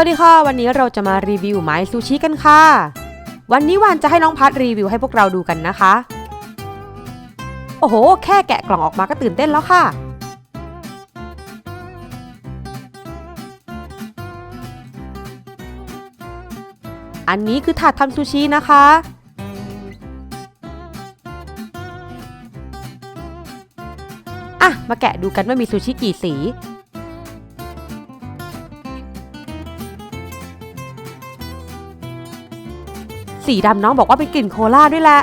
วัสดีค่ะ วันนี้เราจะมารีวิวไม้ซูชิกันค่ะ วันนี้วานจะให้น้องพัดรีวิวให้พวกเราดูกันนะคะ โอ้โห แค่แกะกล่องออกมาก็ตื่นเต้นแล้วค่ะ อันนี้คือถาดทำซูชินะคะอะมาแกะดูกันว่ามีซูชิกี่สี สีดำน้องบอกว่าเป็นกลิ่นโคลาด้วยแหละ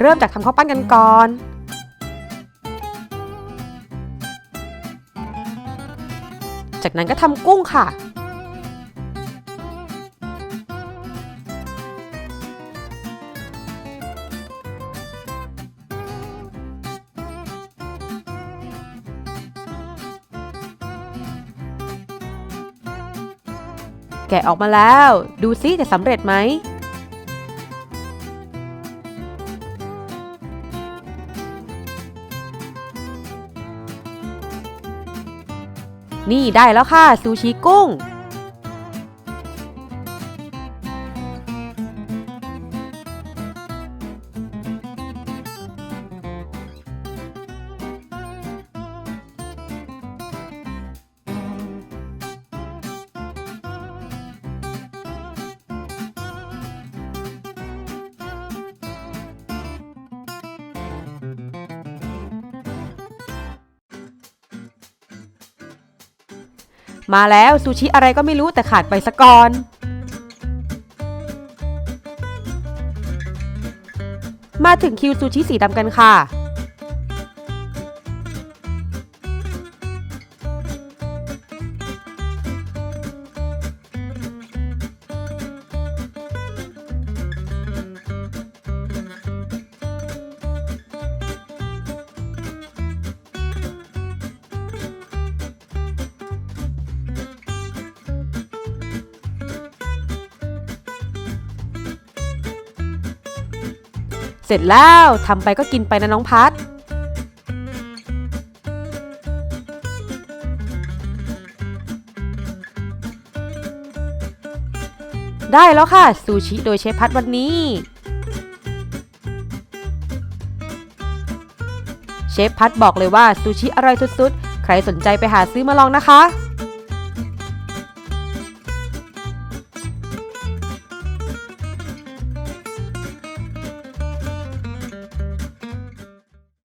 เริ่มจากทำข้าวปั้นกันก่อน จากนั้นก็ทำกุ้งค่ะ แกะออกมาแล้ว ดูซิจะสำเร็จไหม นี่ได้แล้วค่ะซูชิกุ้ง มาแล้วซูชิอะไรก็ไม่รู้แต่ขาดไปสะก่อน มาถึงคิวซูชิสีดำกันค่ะ เสร็จแล้วทำไปก็กินไปนะน้องพัดได้แล้วค่ะ ซูชิโดยเชฟพัดวันนี้ เชฟพัดบอกเลยว่าซูชิอร่อยสุดๆ ใครสนใจไปหาซื้อมาลองนะคะ